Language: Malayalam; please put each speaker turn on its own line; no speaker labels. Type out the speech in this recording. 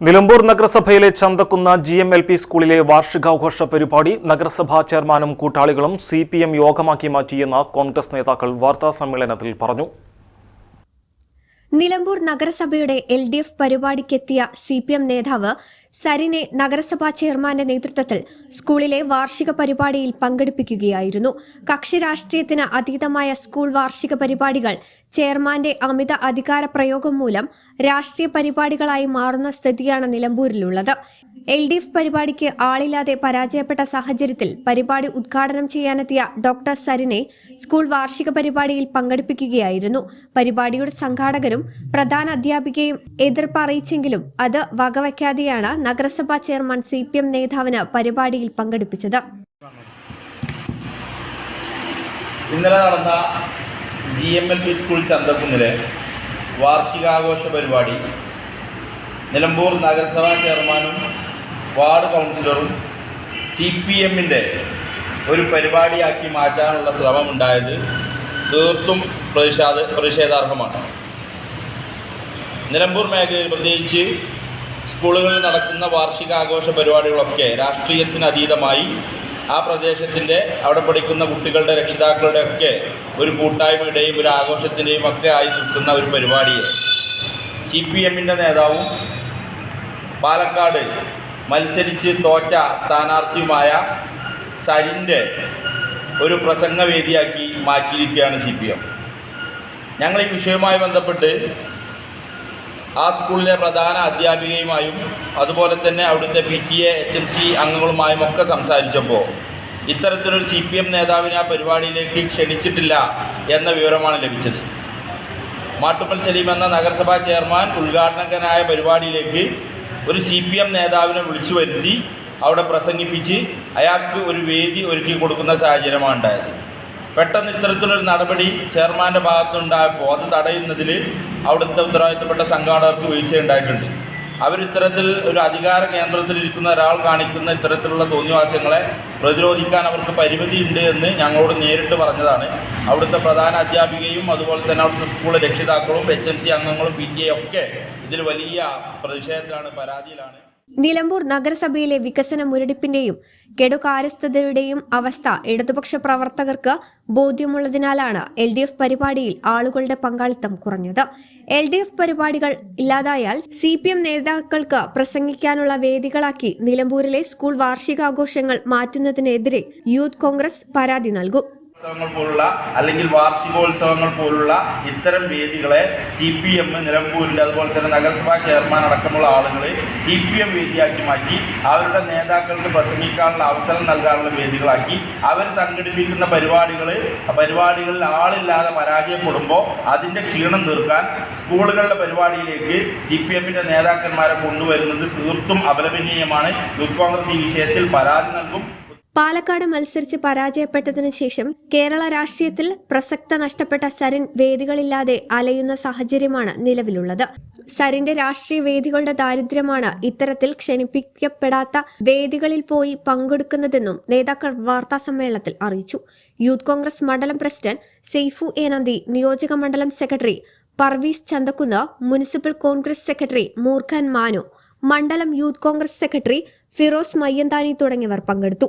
Nilambur നഗരസഭയിലെ Chanthakkunnu G M L P സ്കൂളിലെ വാർഷികാഘോഷ പരിപാടി നഗരസഭാ ചെയർമാനും കൂട്ടാളികളും സി പി എം യോഗമാക്കി മാറ്റിയെന്ന് കോൺഗ്രസ് നേതാക്കൾ വാർത്താ സമ്മേളനത്തിൽ പറഞ്ഞു.
നിലമ്പൂർ നഗരസഭയുടെ എൽ ഡി എഫ് പരിപാടിക്കെത്തിയ സി പി എം നേതാവ് സരിനെ നഗരസഭാ ചെയർമാന്റെ നേതൃത്വത്തിൽ സ്കൂളിലെ വാർഷിക പരിപാടിയിൽ പങ്കെടുപ്പിക്കുകയായിരുന്നു. കക്ഷി രാഷ്ട്രീയത്തിന് അതീതമായ സ്കൂൾ വാർഷിക പരിപാടികൾ ചെയർമാന്റെ അമിത അധികാര പ്രയോഗം മൂലം രാഷ്ട്രീയ പരിപാടികളായി മാറുന്ന സ്ഥിതിയാണ് നിലമ്പൂരിലുള്ളത്. എൽ ഡി എഫ് പരിപാടിക്ക് ആളില്ലാതെ പരാജയപ്പെട്ട സാഹചര്യത്തിൽ പരിപാടി ഉദ്ഘാടനം ചെയ്യാനെത്തിയ ഡോക്ടർ സരിനെ സ്കൂൾ വാർഷിക പരിപാടിയിൽ പങ്കെടുപ്പിക്കുകയായിരുന്നു. പരിപാടിയുടെ സംഘാടകരും പ്രധാന അധ്യാപികയും എതിർപ്പ് അറിയിച്ചെങ്കിലും അത് വകവയ്ക്കാതെയാണ് നഗരസഭാ ചെയർമാൻ സി പി എം നേതാവിന് പരിപാടിയിൽ പങ്കെടുപ്പിച്ചത്.
ഇന്നലെ നടന്ന G M L P school ചന്തക്കുന്നിലെ വാർഷികാഘോഷ പരിപാടി നിലമ്പൂർ നഗരസഭാ ചെയർമാനും വാർഡ് കൗൺസിലറും സി പി എമ്മിന്റെ ഒരു പരിപാടിയാക്കി മാറ്റാനുള്ള ശ്രമമുണ്ടായത് തീർത്തും പ്രതിഷേധ പ്രതിഷേധാർഹമാണ്. നിലമ്പൂർ മേഖലയിൽ പ്രത്യേകിച്ച് സ്കൂളുകളിൽ നടക്കുന്ന വാർഷിക ആഘോഷ പരിപാടികളൊക്കെ രാഷ്ട്രീയത്തിന് അതീതമായി ആ പ്രദേശത്തിന്റെ അവിടെ പഠിക്കുന്ന കുട്ടികളുടെ രക്ഷിതാക്കളുടെ ഒക്കെ ഒരു കൂട്ടായ്മയുടെയും ഒരു ആഘോഷത്തിന്റെയും ഒക്കെ ആയി നിൽക്കുന്ന ഒരു പരിപാടിയെ സി പി എമ്മിന്റെ നേതാവും പാലക്കാട് മത്സരിച്ച് തോറ്റ സ്ഥാനാർത്ഥിയുമായ സരിന്റെ ഒരു പ്രസംഗവേദിയാക്കി മാറ്റിയിരിക്കുകയാണ് സി പി എം. ഞങ്ങൾ ഈ വിഷയവുമായി ബന്ധപ്പെട്ട് ആ സ്കൂളിലെ പ്രധാന അധ്യാപികയുമായും അതുപോലെ തന്നെ അവിടുത്തെ P T A H M C അംഗങ്ങളുമായും ഒക്കെ സംസാരിച്ചപ്പോൾ ഇത്തരത്തിലൊരു സി പി എം നേതാവിനെ ആ പരിപാടിയിലേക്ക് ക്ഷണിച്ചിട്ടില്ല എന്ന വിവരമാണ് ലഭിച്ചത്. മാട്ടുപ്പൽ സലീം എന്ന നഗരസഭാ ചെയർമാൻ ഉദ്ഘാടകനായ പരിപാടിയിലേക്ക് ഒരു സി പി എം നേതാവിനെ വിളിച്ചു വരുത്തി അവിടെ പ്രസംഗിപ്പിച്ച് അയാൾക്ക് ഒരു വേദി ഒരുക്കി കൊടുക്കുന്ന സാഹചര്യമാണ് ഉണ്ടായത്. പെട്ടെന്ന് ഇത്തരത്തിലൊരു നടപടി ചെയർമാന്റെ ഭാഗത്തുണ്ടായപ്പോൾ അത് തടയുന്നതിൽ അവിടുത്തെ ഉത്തരവാദിത്തപ്പെട്ട സംഘാടകർക്ക് വീഴ്ചയുണ്ടായിട്ടുണ്ട് അവരിത്തരത്തിൽ ഒരു അധികാര കേന്ദ്രത്തിൽ ഇരിക്കുന്ന ഒരാൾ കാണിക്കുന്ന ഇത്തരത്തിലുള്ള തോന്നിവാസങ്ങളെ പ്രതിരോധിക്കാൻ അവർക്ക് പരിമിതിയുണ്ട് എന്ന് ഞങ്ങളോട് നേരിട്ട് പറഞ്ഞതാണ്. അവിടുത്തെ പ്രധാന അധ്യാപികയും അതുപോലെ തന്നെ അവിടുത്തെ സ്കൂളിലെ രക്ഷിതാക്കളും എച്ച് എം സി അംഗങ്ങളും പി ടി എ ഒക്കെ ഇതിൽ വലിയ പ്രതിഷേധത്തിലാണ് പരാതിയിലാണ്.
നിലമ്പൂർ നഗരസഭയിലെ വികസന മുരടിപ്പിന്റെയും കെടുകാര്യസ്ഥതയുടെയും അവസ്ഥ ഇടതുപക്ഷ പ്രവർത്തകർക്ക് ബോധ്യമുള്ളതിനാലാണ് എൽ ഡി എഫ് പരിപാടിയിൽ ആളുകളുടെ പങ്കാളിത്തം കുറഞ്ഞത്. എൽ ഡി എഫ് പരിപാടികൾ ഇല്ലാതായാൽ സി പി എം നേതാക്കൾക്ക് പ്രസംഗിക്കാനുള്ള വേദികളാക്കി നിലമ്പൂരിലെ സ്കൂൾ വാർഷികാഘോഷങ്ങൾ മാറ്റുന്നതിനെതിരെ യൂത്ത് കോൺഗ്രസ് പരാതി നൽകും.
ഉത്സവങ്ങൾ പോലുള്ള അല്ലെങ്കിൽ വാർഷികോത്സവങ്ങൾ പോലുള്ള ഇത്തരം വേദികളെ സി പി എം നിലമ്പൂരിന്റെ അതുപോലെ തന്നെ നഗരസഭാ ചെയർമാൻ അടക്കമുള്ള ആളുകൾ സി പി എം വേദിയാക്കി മാറ്റി അവരുടെ നേതാക്കൾക്ക് പ്രസംഗിക്കാനുള്ള അവസരം നൽകാനുള്ള വേദികളാക്കി അവർ സംഘടിപ്പിക്കുന്ന പരിപാടികൾ പരിപാടികളിൽ ആളില്ലാതെ പരാജയപ്പെടുമ്പോൾ അതിന്റെ ക്ഷീണം തീർക്കാൻ സ്കൂളുകളുടെ പരിപാടിയിലേക്ക് സി പി എമ്മിന്റെ നേതാക്കന്മാരെ കൊണ്ടുവരുന്നത് തീർത്തും അപലപനീയമാണ്. യൂത്ത് കോൺഗ്രസ് ഈ വിഷയത്തിൽ പരാതി നൽകും.
പാലക്കാട് മത്സരിച്ച് പരാജയപ്പെട്ടതിനു ശേഷം കേരള രാഷ്ട്രീയത്തിൽ പ്രസക്ത നഷ്ടപ്പെട്ട സരിൻ വേദികളില്ലാതെ അലയുന്ന സാഹചര്യമാണ് നിലവിലുള്ളത്. സരിന്റെ രാഷ്ട്രീയ വേദികളുടെ ദാരിദ്ര്യമാണ് ഇത്തരത്തിൽ ക്ഷണിപ്പിക്കപ്പെടാത്ത വേദികളിൽ പോയി പങ്കെടുക്കുന്നതെന്നും നേതാക്കൾ വാർത്താ സമ്മേളനത്തിൽ അറിയിച്ചു. യൂത്ത് കോൺഗ്രസ് മണ്ഡലം പ്രസിഡന്റ് സെയ്ഫു എ നന്ദി നിയോജക മണ്ഡലം secretary Parveez Chanthakkunnu municipal Congress secretary Moorkhan Manu മണ്ഡലം യൂത്ത് കോൺഗ്രസ് സെക്രട്ടറി ഫിറോസ് മയ്യന്താനി തുടങ്ങിയവർ പങ്കെടുത്തു.